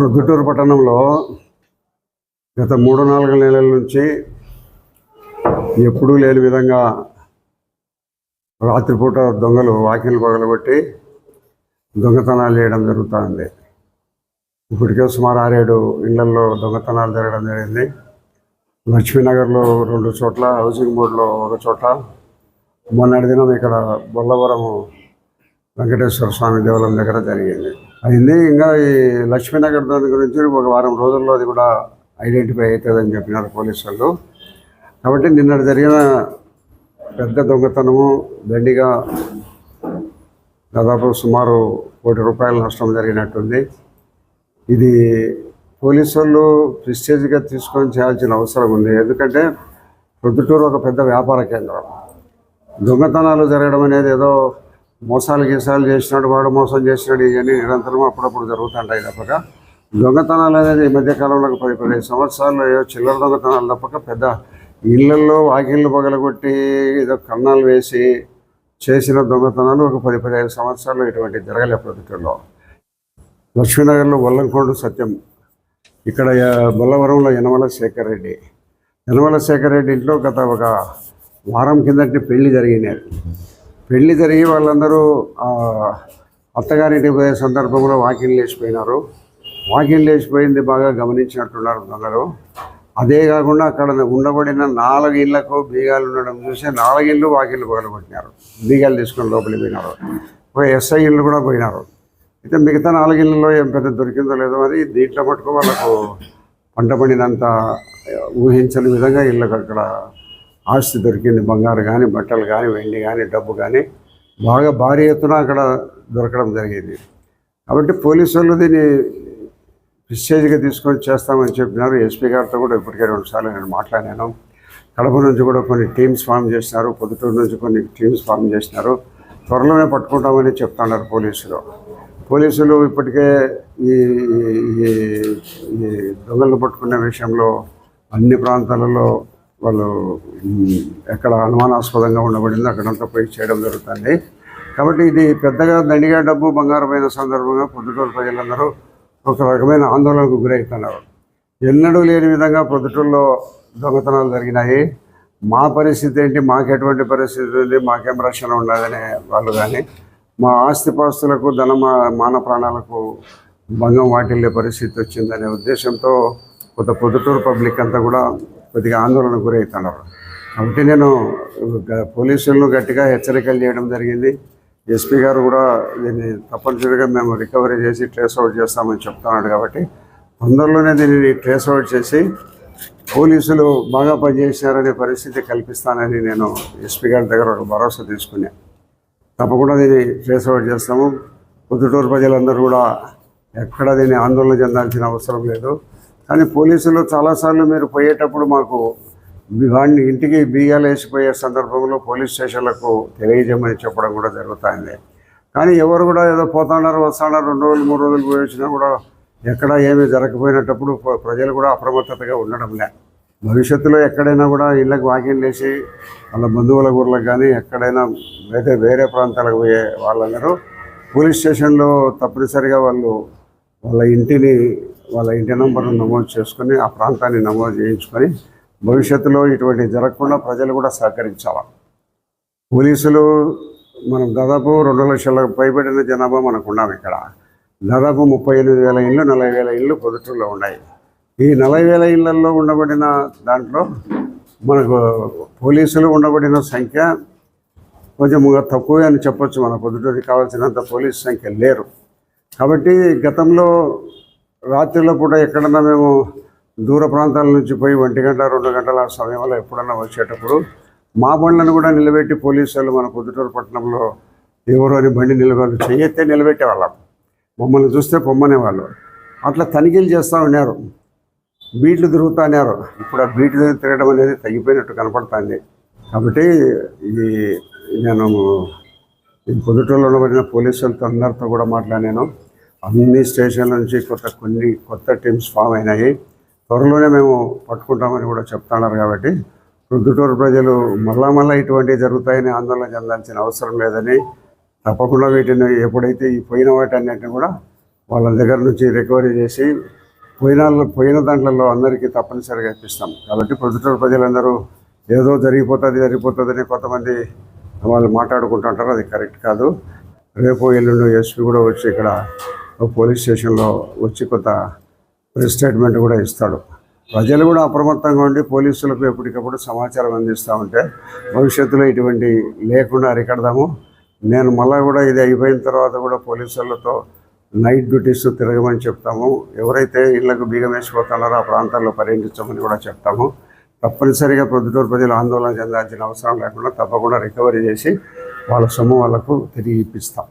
ఇప్పుడు గుంటూరు పట్టణంలో గత మూడు నాలుగు నెలల నుంచి ఎప్పుడూ లేని విధంగా రాత్రిపూట దొంగలు వాకిలు పగలగొట్టి దొంగతనాలు చేయడం జరుగుతుంది. ఇప్పటికే సుమారు ఆరేడు ఇళ్ళలో దొంగతనాలు జరగడం జరిగింది. లక్ష్మీనగర్లో రెండు చోట్ల హౌసింగ్ బోర్డులో ఒక చోట. మొన్నటి దినం ఇక్కడ బొల్లవరం వెంకటేశ్వర స్వామి దేవాలయం దగ్గర జరిగింది. అయింది ఇంకా ఈ లక్ష్మీనగర్ దాని గురించి ఒక వారం రోజుల్లో అది కూడా ఐడెంటిఫై అవుతుందని చెప్పినారు పోలీసు వాళ్ళు. కాబట్టి నిన్న జరిగిన పెద్ద దొంగతనము దండిగా దాదాపు సుమారు కోటి రూపాయల నష్టం జరిగినట్టుంది. ఇది పోలీసు వాళ్ళు ప్రిస్టేజ్గా తీసుకొని చేయాల్సిన అవసరం ఉంది. ఎందుకంటే ప్రొద్దుటూరు ఒక పెద్ద వ్యాపార కేంద్రం. దొంగతనాలు జరగడం అనేది ఏదో మోసాలు గీసాలు చేసినాడు వాడు మోసం చేసినాడు ఇవన్నీ నిరంతరం అప్పుడప్పుడు జరుగుతుంటాయి తప్పక. దొంగతనాలు అనేది ఈ మధ్యకాలంలో ఒక పది పదిహేను సంవత్సరాలు ఏదో చిల్లర దొంగతనాలు తప్పక పెద్ద ఇళ్ళలో వాకిళ్ళు పగలగొట్టి ఏదో కన్నాలు వేసి చేసిన దొంగతనాలు ఒక పది పదిహేను సంవత్సరాలు ఇటువంటి జరగలే ప్రతిలో లక్ష్మీనగర్లో వల్లంకొండ సత్యం. ఇక్కడ బొల్లవరంలో యనమల శేఖర్ రెడ్డి యనమల శేఖర్ రెడ్డి ఇంట్లో గత ఒక వారం కిందటి పెళ్ళి జరిగినాయి పెళ్ళి జరిగి వాళ్ళందరూ ఆ, అత్తగారింటికి పోయే సందర్భంలో వాకింగ్ లేచిపోయినారు. వాకింగ్ లేచిపోయింది బాగా గమనించినట్టున్నారు అందరూ అదే కాకుండా అక్కడ ఉండబడిన నాలుగు ఇళ్ళకు బీగాలు ఉండడం చూసి నాలుగిళ్ళు వాకిళ్ళు పగలగొట్టినారు. బీగాలు తీసుకొని లోపలికి పోయినారు. ఒక ఎస్ఐ ఇళ్ళు కూడా పోయినారు. అయితే మిగతా నాలుగిళ్ళలో ఏం పెద్ద దొరికిందో లేదో మరి దీంట్లో మటుకు వాళ్ళకు పంట పండినంత ఊహించని విధంగా ఇళ్ళకు అక్కడ ఆస్తి దొరికింది బంగారు కానీ బట్టలు కానీ వెండి కానీ డబ్బు కానీ బాగా భారీ ఎత్తున అక్కడ దొరకడం జరిగింది. కాబట్టి పోలీసు వాళ్ళు దీన్ని ప్రిస్టేజ్గా తీసుకొని చేస్తామని చెప్పినారు. ఎస్పీ గారితో కూడా ఇప్పటికే రెండుసార్లు నేను మాట్లాడాను. కడప నుంచి కూడా కొన్ని టీమ్స్ ఫామ్ చేసినారు. పొద్దుటూరు నుంచి కొన్ని టీమ్స్ ఫామ్ చేసినారు. త్వరలోనే పట్టుకుంటామని చెప్తున్నారు పోలీసులు. పోలీసులు ఇప్పటికే ఈ ఈ- ఈ దొంగలను పట్టుకునే విషయంలో అన్ని ప్రాంతాలలో వాళ్ళు ఎక్కడ అనుమానాస్పదంగా ఉండబడిందో అక్కడంతా పోయి చేయడం జరుగుతుంది. కాబట్టి ఇది పెద్దగా దండిగా డబ్బు బంగారమైన సందర్భంగా పొద్దుటూరు ప్రజలందరూ ఒక రకమైన ఆందోళనకు గురవుతున్నారు. ఎన్నడూ లేని విధంగా పొద్దుటూరులో దొంగతనాలు జరిగినాయి. మా పరిస్థితి ఏంటి? మాకు ఎటువంటి పరిస్థితి ఉంది? మాకేం రక్షణ ఉండదనే వాళ్ళు కానీ మా ఆస్తిపాస్తులకు ధన మాన ప్రాణాలకు భంగం వాటిల్లే పరిస్థితి వచ్చిందనే ఉద్దేశంతో కొంత పొద్దుటూరు పబ్లిక్ అంతా కూడా కొద్దిగా ఆందోళన గురవుతున్నారు. కాబట్టి నేను గ- పోలీసులను గట్టిగా హెచ్చరికలు చేయడం జరిగింది. ఎస్పీ గారు కూడా దీన్ని తప్పనిసరిగా మేము రికవరీ చేసి ట్రేస్ అవుట్ చేస్తామని చెప్తున్నాడు కాబట్టి తొందరలోనే దీనిని ట్రేస్ అవుట్ చేసి పోలీసులు బాగా పనిచేసినారనే పరిస్థితి కల్పిస్తానని నేను ఎస్పీ గారి దగ్గర ఒక భరోసా తీసుకున్నాను తప్పకుండా దీన్ని ట్రేస్ అవుట్ చేస్తాము. పొద్దుటూరు ప్రజలందరూ కూడా ఎక్కడ దీన్ని ఆందోళన చెందాల్సిన అవసరం లేదు. కానీ పోలీసులు చాలాసార్లు మీరు పోయేటప్పుడు మాకు వాడిని ఇంటికి బియ్యాలు వేసిపోయే సందర్భంలో పోలీస్ స్టేషన్లకు తెలియజేయమని చెప్పడం కూడా జరుగుతుంది. కానీ ఎవరు కూడా ఏదో పోతున్నారు వస్తున్నారు రెండు రోజులు మూడు రోజులు పోయి వచ్చినా కూడా ఎక్కడ ఏమీ జరగకపోయినప్పుడు ప్ర- ప్రజలు కూడా అప్రమత్తతగా ఉండడం లే. భవిష్యత్తులో ఎక్కడైనా కూడా ఇళ్ళకి వాకింగ్ వేసి వాళ్ళ బంధువుల ఊర్లకు కానీ ఎక్కడైనా వేరే వేరే ప్రాంతాలకు పోయే వాళ్ళందరూ పోలీస్ స్టేషన్లో తప్పనిసరిగా వాళ్ళు వాళ్ళ ఇంటిని వాళ్ళ ఇంటి నంబర్ను నమోదు చేసుకొని ఆ ప్రాంతాన్ని నమోదు చేయించుకొని భవిష్యత్తులో ఇటువంటి జరగకుండా ప్రజలు కూడా సహకరించాలి? పోలీసులు మనం దాదాపు రెండు లక్షల పైబడిన జనాభా మనకు ఉన్నాం ఇక్కడ. దాదాపు ముప్పై ఎనిమిది వేల ఇళ్ళు నలభై వేల ఇళ్ళు పొద్దుటూరులో ఉన్నాయి. ఈ నలభై వేల ఇళ్ళలో ఉండబడిన దాంట్లో మనకు పోలీసులు ఉండబడిన సంఖ్య కొంచెం తక్కువే అని చెప్పొచ్చు. మన పొద్దుటూరికి కావాల్సినంత పోలీస్ సంఖ్య లేరు. కాబట్టి గతంలో రాత్రిలో పూట ఎక్కడన్నా మేము దూర ప్రాంతాల నుంచి పోయి ఒంటి గంట రెండు గంటల సమయంలో ఎప్పుడన్నా వచ్చేటప్పుడు మా బండ్లను కూడా నిలబెట్టి పోలీసు వాళ్ళు మన పొద్దుటూరు పట్టణంలో ఎవరు అని బండి నిలబడి చెయ్యెత్తే నిలబెట్టేవాళ్ళం. మమ్మల్ని చూస్తే పొమ్మనేవాళ్ళు. అట్లా తనిఖీలు చేస్తూ ఉన్నారు. బీట్లు తిరుగుతూ ఉన్నారు. ఇప్పుడు ఆ బీట్లు తిరగడం అనేది తగ్గిపోయినట్టు కనపడుతుంది. కాబట్టి ఇది నేను ఈ పొద్దుటూరులో ఉన్న పోలీసులతో అందరితో కూడా మాట్లాడాను. అన్ని స్టేషన్ల నుంచి కొత్త కొన్ని కొత్త టీమ్స్ ఫామ్ అయినాయి. త్వరలోనే మేము పట్టుకుంటామని కూడా చెప్తున్నారు కాబట్టి ప్రొద్దుటూరు ప్రజలు మళ్ళా మళ్ళీ ఇటువంటివి జరుగుతాయని ఆందోళన చెందాల్సిన అవసరం లేదని తప్పకుండా వీటిని ఎప్పుడైతే ఈ పోయిన వాటన్నిటిని కూడా వాళ్ళ దగ్గర నుంచి రికవరీ చేసి పోయిన పోయిన దాంట్లలో అందరికీ తప్పనిసరిగా ఇప్పిస్తాం. కాబట్టి ప్రొద్దుటూరు ప్రజలందరూ ఏదో జరిగిపోతుంది జరిగిపోతుందని కొంతమంది వాళ్ళు మాట్లాడుకుంటుంటారు అది కరెక్ట్ కాదు. రేపు ఎల్లుండి ఎస్పీ కూడా వచ్చి ఇక్కడ పోలీస్ స్టేషన్లో వచ్చి కొంత ప్రెస్ స్టేట్మెంట్ కూడా ఇస్తాడు. ప్రజలు కూడా అప్రమత్తంగా ఉండి పోలీసులకు ఎప్పటికప్పుడు సమాచారం అందిస్తూ ఉంటే భవిష్యత్తులో ఇటువంటి లేకుండా అరికడదాము. నేను మళ్ళీ కూడా ఇది అయిపోయిన తర్వాత కూడా పోలీసులతో నైట్ డ్యూటీస్ తిరగమని చెప్తాము. ఎవరైతే ఇళ్ళకు బీగం వేసిపోతున్నారో ఆ ప్రాంతాల్లో పర్యటించమని కూడా చెప్తాము. తప్పనిసరిగా ప్రొద్దుటూరు ప్రజలు ఆందోళన చెందాల్సిన అవసరం లేకుండా తప్పకుండా రికవరీ చేసి వాళ్ళ సొమ్ము వాళ్ళకు తిరిగి ఇప్పిస్తాం.